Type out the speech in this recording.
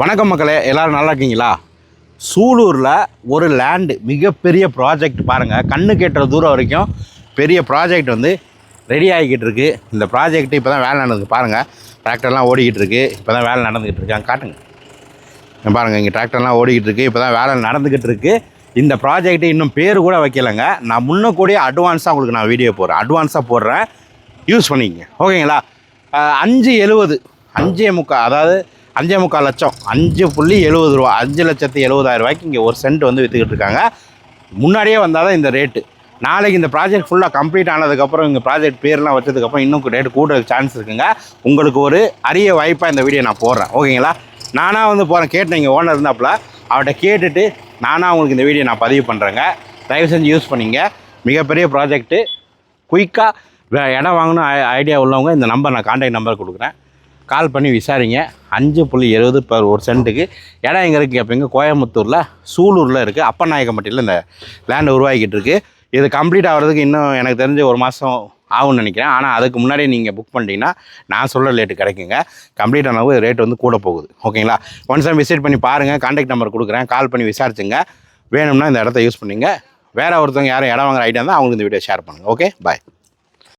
வணக்கம் மக்களே எல்லோரும் நல்லா இருக்கீங்களா? சூலூரில் ஒரு லேண்டு மிகப்பெரிய ப்ராஜெக்ட் பாருங்கள் கண்ணு கேட்டுற தூரம் வரைக்கும் பெரிய ப்ராஜெக்ட் வந்து ரெடி ஆகிக்கிட்டு இருக்கு. இந்த ப்ராஜெக்ட் இப்போ தான் வேலை நடந்துக்கு பாருங்கள் டிராக்டர்லாம் ஓடிக்கிட்டு இருக்கு. இப்போ தான் வேலை நடந்துக்கிட்டு இருக்காங்க காட்டுங்க. பாருங்கள் இங்கே டிராக்டர்லாம் ஓடிக்கிட்டு இருக்கு. இப்போ தான் வேலை நடந்துக்கிட்டு இருக்கு. இந்த ப்ராஜெக்ட் இன்னும் பேர் கூட வைக்கலைங்க. நான் முன்ன கூடிய அட்வான்ஸாக உங்களுக்கு நான் வீடியோ போடுறேன். அட்வான்ஸாக போடுறேன். யூஸ் பண்ணிக்கங்க. ஓகேங்களா அஞ்சு எழுபது அஞ்சே முக்கால் அதாவது அஞ்சே முக்கால் லட்சம். அஞ்சு புள்ளி எழுபது ரூபா. அஞ்சு லட்சத்து எழுபதாயிரம் ரூபாய்க்கு இங்கே ஒரு சென்ட் வந்து விற்றுக்கிட்டு இருக்காங்க. முன்னாடியே வந்தால் தான் இந்த ரேட்டு நாளைக்கு இந்த ப்ராஜெக்ட் ஃபுல்லாக கம்ப்ளீட் ஆனதுக்கப்புறம் இந்த ப்ராஜெக்ட் பேர்லாம் வச்சதுக்கப்புறம் இன்னும் ரேட்டு கூட சான்ஸ் இருக்குங்க. உங்களுக்கு ஒரு அரிய வாய்ப்பாக இந்த வீடியோ நான் போடுறேன். ஓகேங்களா? நானாக வந்து போகிறேன் கேட்டேன் இங்கே ஓனர் இருந்தாப்புல. அவர்கிட்ட கேட்டுட்டு நானாக உங்களுக்கு இந்த வீடியோ நான் பதிவு பண்ணுறேங்க தயவு செஞ்சு யூஸ் பண்ணிங்க. மிகப்பெரிய ப்ராஜெக்ட்டு குயிக்காக இடம் வாங்கணும் ஐடியா உள்ளவங்க இந்த நம்பர் நான் கான்டாக்ட் நம்பர் கொடுக்குறேன். கால் பண்ணி விசாரிங்க. அஞ்சு புள்ளி எழுபது பர் ஒரு சென்ட்டுக்கு. இடம் எங்கே இருக்குது கேட்பீங்க கோயம்புத்தூரில் சூலூரில் இருக்குது அப்பநாயக்கம்பட்டியில் இந்த லேண்டு உருவாக்கிட்டு இருக்கு இது கம்ப்ளீட் ஆகிறதுக்கு இன்னும் எனக்கு தெரிஞ்சு ஒரு மாதம் ஆகும்னு நினைக்கிறேன். ஆனால் அதுக்கு முன்னாடி நீங்கள் புக் பண்ணிட்டீங்கன்னா நான் சொல்கிற ரேட்டு கிடைக்குங்க. கம்ப்ளீட் ஆனவும் ரேட் வந்து கூட போகுது. ஓகேங்களா? ஒன்ஸ் டைம் விசிட் பண்ணி பாருங்கள் கான்டாக்ட் நம்பர் கொடுக்குறேன். கால் பண்ணி விசாரிச்சுங்க. வேணும்னா இந்த இடத்த யூஸ் பண்ணிங்க. வேறு ஒருத்தவங்க யாரும் இடம் வாங்குற ஐடியா இருந்தால் அவங்களுக்கு இந்த வீடியோ ஷேர் பண்ணுங்கள் ஓகே பாய்